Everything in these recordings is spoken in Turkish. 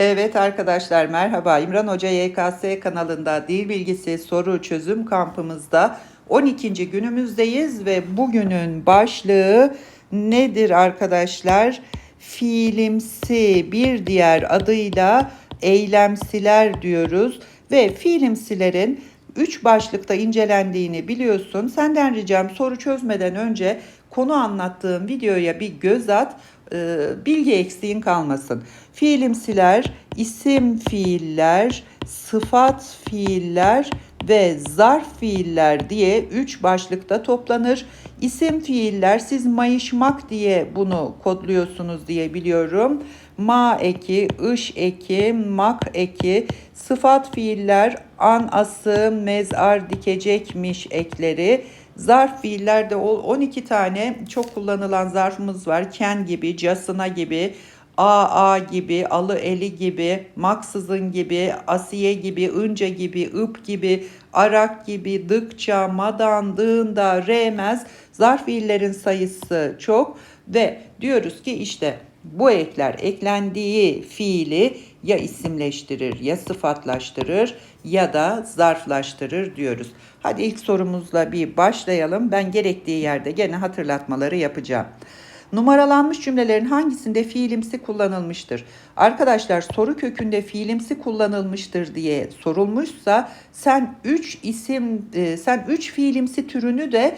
Evet arkadaşlar merhaba. İmran Hoca YKS kanalında dil bilgisi soru çözüm kampımızda 12. günümüzdeyiz ve bugünün başlığı nedir arkadaşlar? Fiilimsi bir diğer adıyla eylemsiler diyoruz ve fiilimsilerin 3 başlıkta incelendiğini biliyorsun. Senden ricam soru çözmeden önce konu anlattığım videoya bir göz at bilgi eksiğin kalmasın. Fiilimsiler, isim fiiller, sıfat fiiller ve zarf fiiller diye üç başlıkta toplanır. İsim fiiller siz mayışmak diye bunu kodluyorsunuz diye biliyorum. Ma eki, ış eki, mak eki, sıfat fiiller an, ası, mezar, dikecekmiş ekleri, Zarf fiillerde 12 tane çok kullanılan zarfımız var. Ken gibi, casına gibi, aa gibi, alı eli gibi, maksızın gibi, asiye gibi, ınca gibi, ıp gibi, arak gibi, dıkça, madan, dığında, remez zarf fiillerin sayısı çok ve diyoruz ki işte bu ekler eklendiği fiili ya isimleştirir ya sıfatlaştırır ya da zarflaştırır diyoruz. Hadi ilk sorumuzla bir başlayalım. Ben gerektiği yerde gene hatırlatmaları yapacağım. Numaralanmış cümlelerin hangisinde fiilimsi kullanılmıştır? Arkadaşlar soru kökünde fiilimsi kullanılmıştır diye sorulmuşsa sen 3 isim e, sen 3 fiilimsi türünü de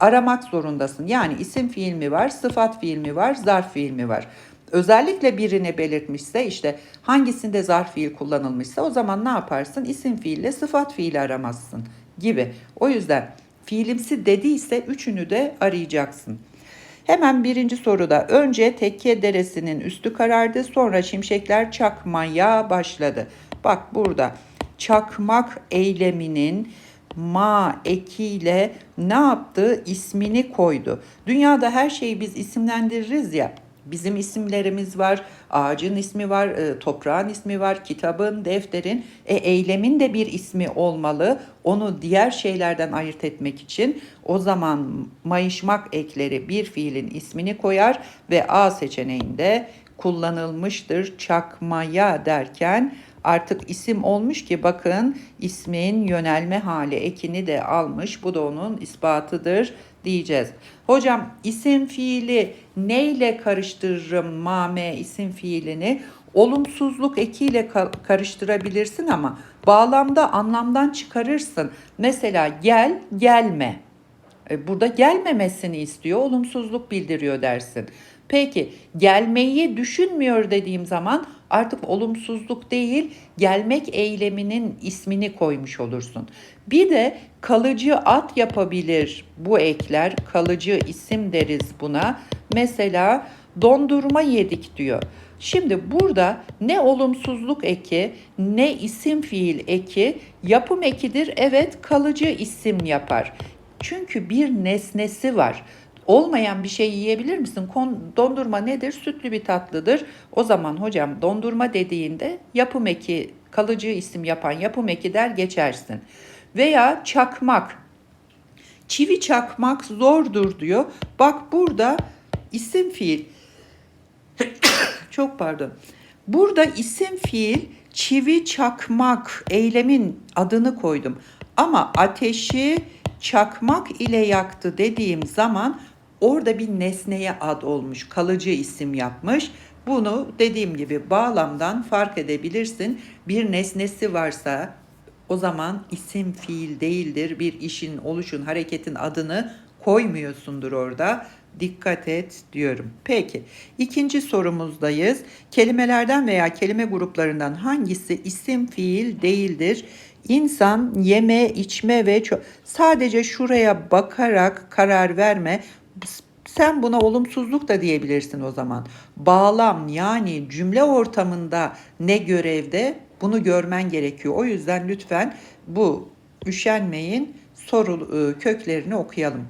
aramak zorundasın. Yani isim fiil mi var, sıfat fiil mi var, zarf fiil mi var? Özellikle birini belirtmişse işte hangisinde zarf fiil kullanılmışsa o zaman ne yaparsın? İsim fiille sıfat fiili aramazsın gibi. O yüzden fiilimsi dediyse üçünü de arayacaksın. Hemen birinci soruda önce tekke deresinin üstü karardı sonra şimşekler çakmaya başladı. Bak burada çakmak eyleminin ma ekiyle ne yaptı? İsmini koydu. Dünyada her şeyi biz isimlendiririz ya. Bizim isimlerimiz var, ağacın ismi var, e, toprağın ismi var, kitabın, defterin, e, eylemin de bir ismi olmalı. Onu diğer şeylerden ayırt etmek için o zaman mayışmak ekleri bir fiilin ismini koyar ve A seçeneğinde kullanılmıştır çakmaya derken artık isim olmuş ki bakın ismin yönelme hali ekini de almış. Bu da onun ispatıdır diyeceğiz. Hocam isim fiili neyle karıştırırım mame isim fiilini? Olumsuzluk ekiyle karıştırabilirsin ama bağlamda anlamdan çıkarırsın. Mesela gel, gelme. E, burada gelmemesini istiyor, olumsuzluk bildiriyor dersin. Peki gelmeyi düşünmüyor dediğim zaman artık olumsuzluk değil gelmek eyleminin ismini koymuş olursun. Bir de kalıcı at yapabilir bu ekler kalıcı isim deriz buna. Mesela dondurma yedik diyor. Şimdi burada ne olumsuzluk eki ne isim fiil eki yapım ekidir. Evet kalıcı isim yapar. Çünkü bir nesnesi var olmayan bir şey yiyebilir misin? dondurma nedir? Sütlü bir tatlıdır. O zaman hocam dondurma dediğinde yapım eki, kalıcı isim yapan yapım eki der geçersin. Veya çakmak. Çivi çakmak zordur diyor. Bak burada isim fiil. Çok pardon. Burada isim fiil çivi çakmak eylemin adını koydum. Ama ateşi çakmak ile yaktı dediğim zaman orada bir nesneye ad olmuş, kalıcı isim yapmış. Bunu dediğim gibi bağlamdan fark edebilirsin. Bir nesnesi varsa o zaman isim fiil değildir. Bir işin, oluşun, hareketin adını koymuyorsundur orada. Dikkat et diyorum. Peki ikinci sorumuzdayız. Kelimelerden veya kelime gruplarından hangisi isim fiil değildir? İnsan yeme, içme ve sadece şuraya bakarak karar verme. Sen buna olumsuzluk da diyebilirsin o zaman. Bağlam yani cümle ortamında ne görevde bunu görmen gerekiyor. O yüzden lütfen bu üşenmeyin soru e, köklerini okuyalım.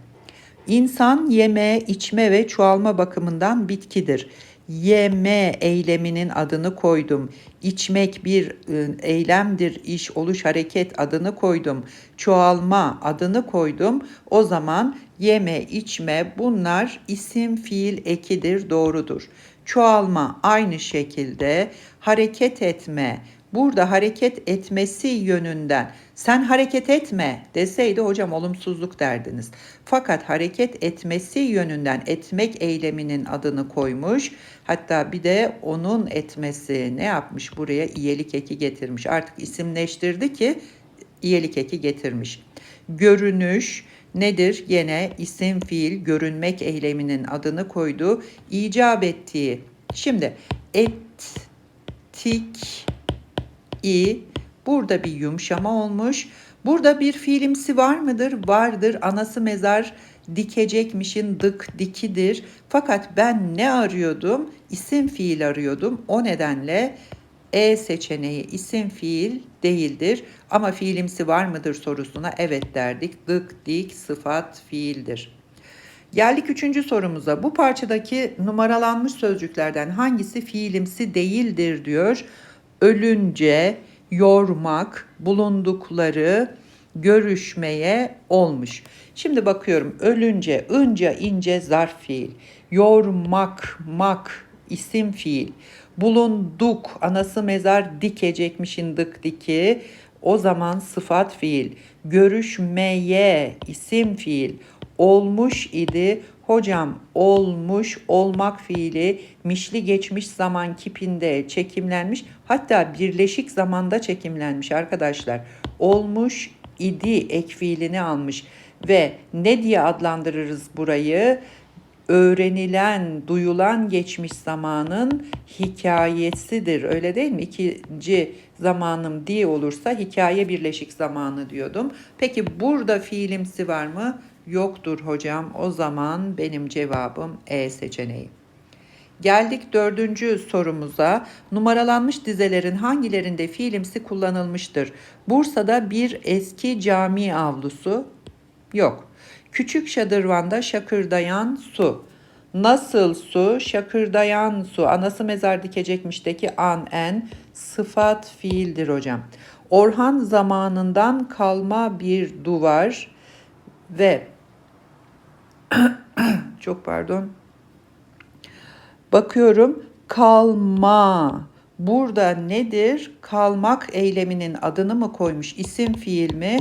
İnsan yeme, içme ve çoğalma bakımından bitkidir yeme eyleminin adını koydum. İçmek bir ıı, eylemdir, iş, oluş, hareket adını koydum. Çoğalma adını koydum. O zaman yeme, içme bunlar isim, fiil ekidir, doğrudur. Çoğalma aynı şekilde. Hareket etme. Burada hareket etmesi yönünden sen hareket etme deseydi hocam olumsuzluk derdiniz. Fakat hareket etmesi yönünden etmek eyleminin adını koymuş. Hatta bir de onun etmesi ne yapmış buraya iyelik eki getirmiş. Artık isimleştirdi ki iyelik eki getirmiş. Görünüş nedir? Yine isim fiil görünmek eyleminin adını koydu. İcap ettiği. Şimdi ettik i burada bir yumuşama olmuş. Burada bir fiilimsi var mıdır? Vardır. Anası mezar dikecekmişin dık dikidir. Fakat ben ne arıyordum? İsim fiil arıyordum. O nedenle e seçeneği isim fiil değildir. Ama fiilimsi var mıdır sorusuna evet derdik. Dık, dik, sıfat, fiildir. Geldik üçüncü sorumuza. Bu parçadaki numaralanmış sözcüklerden hangisi fiilimsi değildir diyor. Ölünce, yormak, bulundukları, görüşmeye olmuş. Şimdi bakıyorum ölünce, ınca, ince zarf fiil. Yormak, mak, isim fiil. Bulunduk, anası mezar dikecekmişin dık diki. O zaman sıfat fiil. Görüşmeye, isim fiil. Olmuş idi. Hocam olmuş, olmak fiili mişli geçmiş zaman kipinde çekimlenmiş. Hatta birleşik zamanda çekimlenmiş arkadaşlar. Olmuş idi ek fiilini almış ve ne diye adlandırırız burayı? Öğrenilen, duyulan geçmiş zamanın hikayesidir. Öyle değil mi? İkinci zamanım diye olursa hikaye birleşik zamanı diyordum. Peki burada fiilimsi var mı? Yoktur hocam. O zaman benim cevabım E seçeneği. Geldik dördüncü sorumuza. Numaralanmış dizelerin hangilerinde fiilimsi kullanılmıştır? Bursa'da bir eski cami avlusu yok. Küçük şadırvanda şakırdayan su. Nasıl su? Şakırdayan su. Anası mezar dikecekmişteki an en sıfat fiildir hocam. Orhan zamanından kalma bir duvar ve çok pardon. Bakıyorum kalma. Burada nedir? Kalmak eyleminin adını mı koymuş? İsim fiil mi?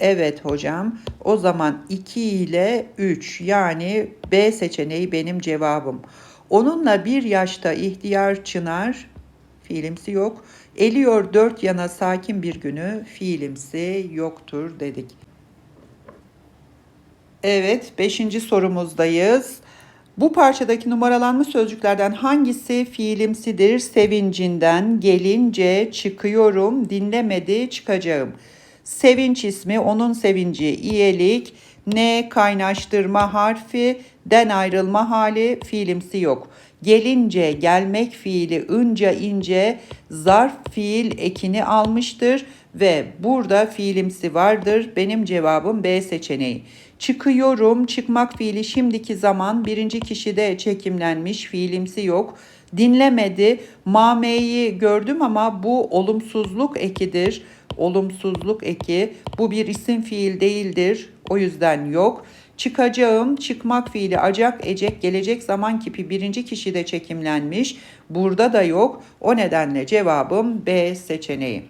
Evet hocam. O zaman 2 ile 3 yani B seçeneği benim cevabım. Onunla bir yaşta ihtiyar çınar fiilimsi yok. Eliyor dört yana sakin bir günü fiilimsi yoktur dedik. Evet, beşinci sorumuzdayız. Bu parçadaki numaralanmış sözcüklerden hangisi fiilimsidir? Sevincinden gelince çıkıyorum, dinlemedi çıkacağım. Sevinç ismi, onun sevinci, iyilik, ne kaynaştırma harfi, den ayrılma hali, fiilimsi yok. Gelince, gelmek fiili, ınca ince, zarf fiil ekini almıştır ve burada fiilimsi vardır. Benim cevabım B seçeneği. Çıkıyorum, çıkmak fiili şimdiki zaman birinci kişide çekimlenmiş, fiilimsi yok. Dinlemedi, mameyi gördüm ama bu olumsuzluk ekidir. Olumsuzluk eki, bu bir isim fiil değildir. O yüzden yok. Çıkacağım, çıkmak fiili acak, ecek, gelecek zaman kipi birinci kişide çekimlenmiş. Burada da yok. O nedenle cevabım B seçeneği.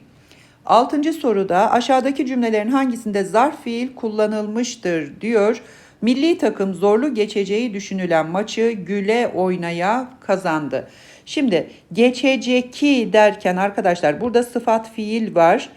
Altıncı soruda aşağıdaki cümlelerin hangisinde zarf fiil kullanılmıştır diyor. Milli takım zorlu geçeceği düşünülen maçı güle oynaya kazandı. Şimdi geçeceki derken arkadaşlar burada sıfat fiil var.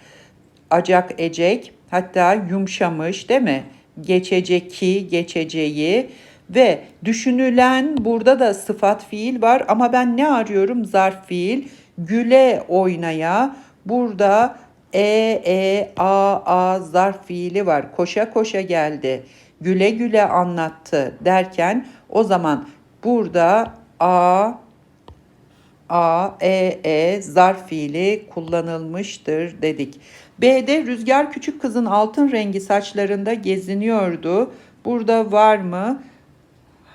Acak ecek hatta yumuşamış değil mi? Geçeceki, geçeceği ve düşünülen burada da sıfat fiil var ama ben ne arıyorum? Zarf fiil. Güle oynaya burada e, e, a, a zarf fiili var. Koşa koşa geldi. Güle güle anlattı derken o zaman burada a, a, e, e zarf fiili kullanılmıştır dedik. B'de Rüzgar küçük kızın altın rengi saçlarında geziniyordu. Burada var mı?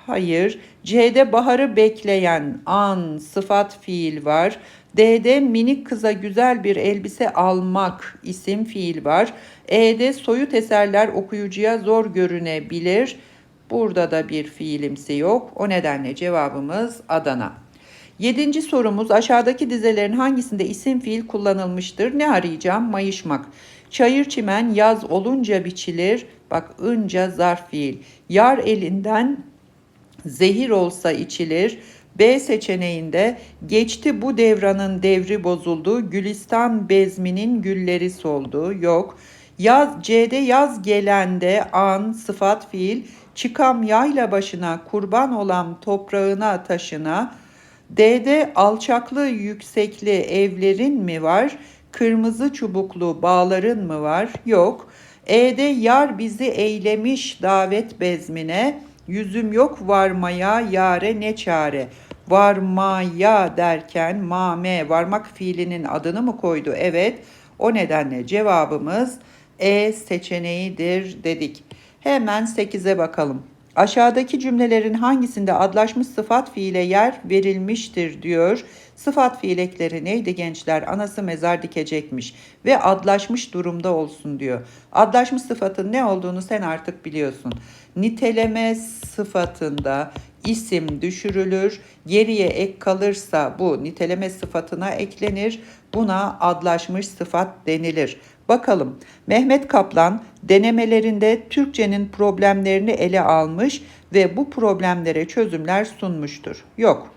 Hayır. C'de baharı bekleyen an sıfat fiil var. D'de minik kıza güzel bir elbise almak isim fiil var. E'de soyut eserler okuyucuya zor görünebilir. Burada da bir fiilimsi yok. O nedenle cevabımız Adana. Yedinci sorumuz aşağıdaki dizelerin hangisinde isim fiil kullanılmıştır? Ne arayacağım? Mayışmak. Çayır çimen yaz olunca biçilir. Bak ınca zarf fiil. Yar elinden zehir olsa içilir. B seçeneğinde geçti bu devranın devri bozuldu. Gülistan bezminin gülleri soldu. Yok. Yaz C'de yaz gelende an sıfat fiil çıkam yayla başına kurban olan toprağına taşına D'de alçaklı yüksekli evlerin mi var? Kırmızı çubuklu bağların mı var? Yok. E'de yar bizi eylemiş davet bezmine. Yüzüm yok varmaya yare ne çare. Varmaya derken mame varmak fiilinin adını mı koydu? Evet. O nedenle cevabımız E seçeneğidir dedik. Hemen 8'e bakalım. Aşağıdaki cümlelerin hangisinde adlaşmış sıfat fiile yer verilmiştir diyor. Sıfat fiil ekleri neydi gençler? Anası mezar dikecekmiş ve adlaşmış durumda olsun diyor. Adlaşmış sıfatın ne olduğunu sen artık biliyorsun. Niteleme sıfatında isim düşürülür. Geriye ek kalırsa bu niteleme sıfatına eklenir. Buna adlaşmış sıfat denilir. Bakalım Mehmet Kaplan denemelerinde Türkçenin problemlerini ele almış ve bu problemlere çözümler sunmuştur. Yok.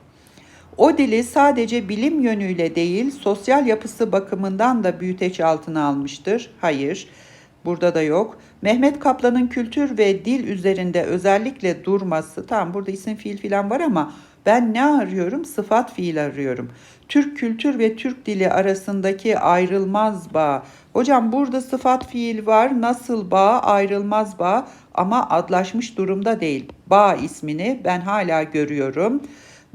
O dili sadece bilim yönüyle değil, sosyal yapısı bakımından da büyüteç altına almıştır. Hayır. Burada da yok. Mehmet Kaplan'ın kültür ve dil üzerinde özellikle durması, tamam burada isim fiil filan var ama ben ne arıyorum? Sıfat fiil arıyorum. Türk kültür ve Türk dili arasındaki ayrılmaz bağ. Hocam burada sıfat fiil var. Nasıl bağ? Ayrılmaz bağ ama adlaşmış durumda değil. Bağ ismini ben hala görüyorum.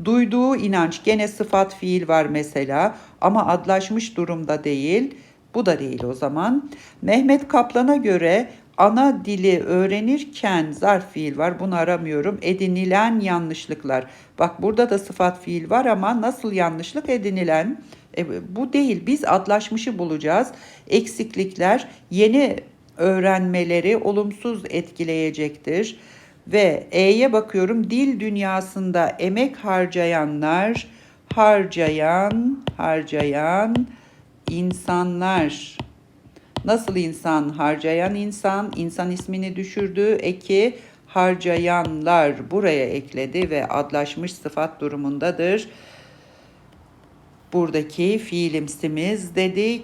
Duyduğu inanç gene sıfat fiil var mesela ama adlaşmış durumda değil. Bu da değil o zaman. Mehmet Kaplan'a göre ana dili öğrenirken zarf fiil var. Bunu aramıyorum. Edinilen yanlışlıklar. Bak burada da sıfat fiil var ama nasıl yanlışlık edinilen? E, bu değil. Biz adlaşmışı bulacağız. Eksiklikler yeni öğrenmeleri olumsuz etkileyecektir. Ve E'ye bakıyorum. Dil dünyasında emek harcayanlar, harcayan, harcayan insanlar. Nasıl insan? Harcayan insan, insan ismini düşürdü. Eki harcayanlar buraya ekledi ve adlaşmış sıfat durumundadır. Buradaki fiilimsimiz dedik.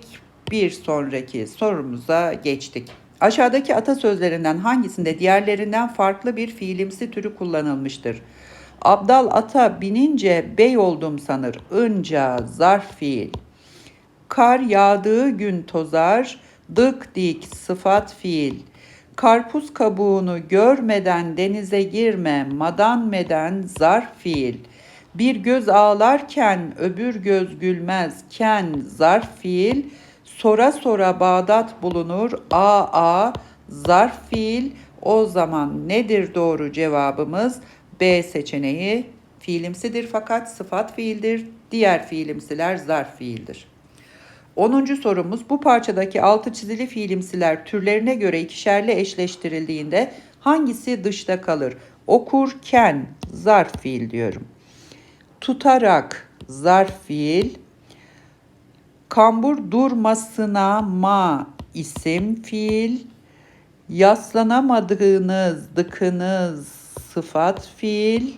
Bir sonraki sorumuza geçtik. Aşağıdaki atasözlerinden hangisinde diğerlerinden farklı bir fiilimsi türü kullanılmıştır? Abdal ata binince bey oldum sanır. Önce zarf fiil. Kar yağdığı gün tozar. Dık dik sıfat fiil. Karpuz kabuğunu görmeden denize girme. Madan meden zarf fiil. Bir göz ağlarken öbür göz gülmez. Ken zarf fiil. Sora sora Bağdat bulunur. A a zarf fiil. O zaman nedir doğru cevabımız? B seçeneği fiilimsidir fakat sıfat fiildir. Diğer fiilimsiler zarf fiildir. 10. sorumuz bu parçadaki altı çizili fiilimsiler türlerine göre ikişerli eşleştirildiğinde hangisi dışta kalır? Okurken zarf fiil diyorum. Tutarak zarf fiil. Kambur durmasına ma isim fiil. Yaslanamadığınız, dıkınız sıfat fiil.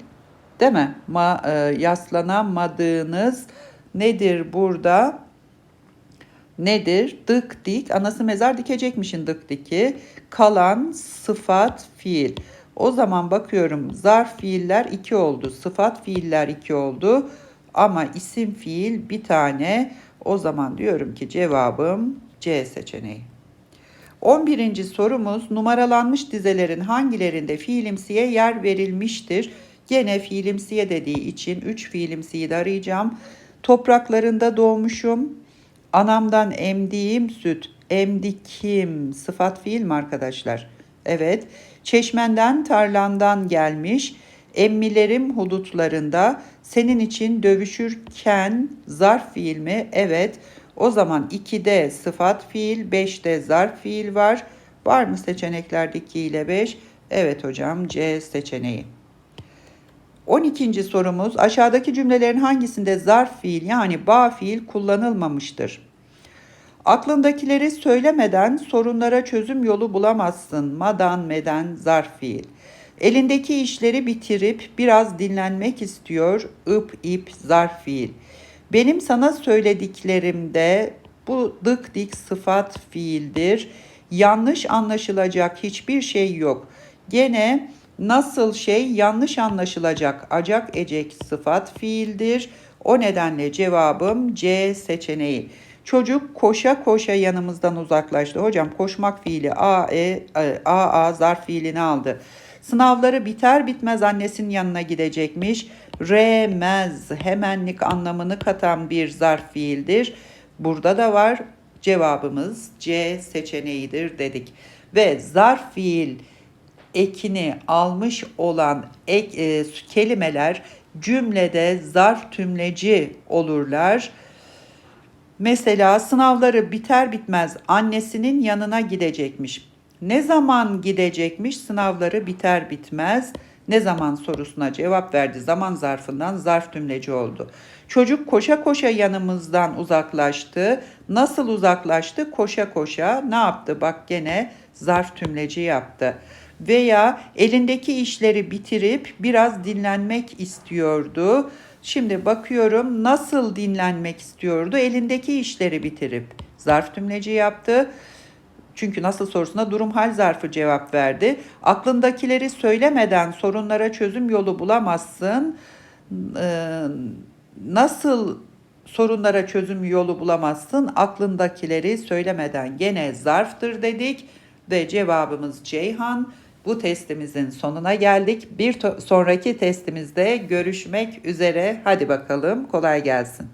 Değil mi? Ma, e, yaslanamadığınız nedir burada? Nedir? Dık dik. Anası mezar dikecekmişin dık diki. Kalan sıfat fiil. O zaman bakıyorum zarf fiiller 2 oldu. Sıfat fiiller 2 oldu. Ama isim fiil bir tane. O zaman diyorum ki cevabım C seçeneği. 11. sorumuz numaralanmış dizelerin hangilerinde fiilimsiye yer verilmiştir? Gene fiilimsiye dediği için 3 fiilimsiyi de arayacağım. Topraklarında doğmuşum. Anamdan emdiğim süt. Emdikim sıfat fiil mi arkadaşlar? Evet. Çeşmenden tarlandan gelmiş. Emmilerim hudutlarında senin için dövüşürken zarf fiil mi? Evet. O zaman 2'de sıfat fiil, 5'te zarf fiil var. Var mı seçeneklerde 2 ile 5? Evet hocam C seçeneği. 12. sorumuz aşağıdaki cümlelerin hangisinde zarf fiil yani ba fiil kullanılmamıştır? Aklındakileri söylemeden sorunlara çözüm yolu bulamazsın. Madan, meden, zarf fiil. Elindeki işleri bitirip biraz dinlenmek istiyor. ıp, ip, zarf fiil. Benim sana söylediklerimde bu dık dik sıfat fiildir. Yanlış anlaşılacak hiçbir şey yok. Gene nasıl şey yanlış anlaşılacak acak ecek sıfat fiildir. O nedenle cevabım C seçeneği. Çocuk koşa koşa yanımızdan uzaklaştı. Hocam koşmak fiili A, E, A, A zarf fiilini aldı. Sınavları biter bitmez annesinin yanına gidecekmiş. Remez hemenlik anlamını katan bir zarf fiildir. Burada da var cevabımız C seçeneğidir dedik. Ve zarf fiil ekini almış olan ek, e, kelimeler cümlede zarf tümleci olurlar. Mesela sınavları biter bitmez annesinin yanına gidecekmiş. Ne zaman gidecekmiş? Sınavları biter bitmez. Ne zaman sorusuna cevap verdi. Zaman zarfından zarf tümleci oldu. Çocuk koşa koşa yanımızdan uzaklaştı. Nasıl uzaklaştı? Koşa koşa ne yaptı? Bak gene zarf tümleci yaptı. Veya elindeki işleri bitirip biraz dinlenmek istiyordu. Şimdi bakıyorum nasıl dinlenmek istiyordu? Elindeki işleri bitirip zarf tümleci yaptı. Çünkü nasıl sorusuna durum hal zarfı cevap verdi. Aklındakileri söylemeden sorunlara çözüm yolu bulamazsın. Ee, nasıl sorunlara çözüm yolu bulamazsın? Aklındakileri söylemeden gene zarftır dedik ve cevabımız Ceyhan. Bu testimizin sonuna geldik. Bir sonraki testimizde görüşmek üzere. Hadi bakalım kolay gelsin.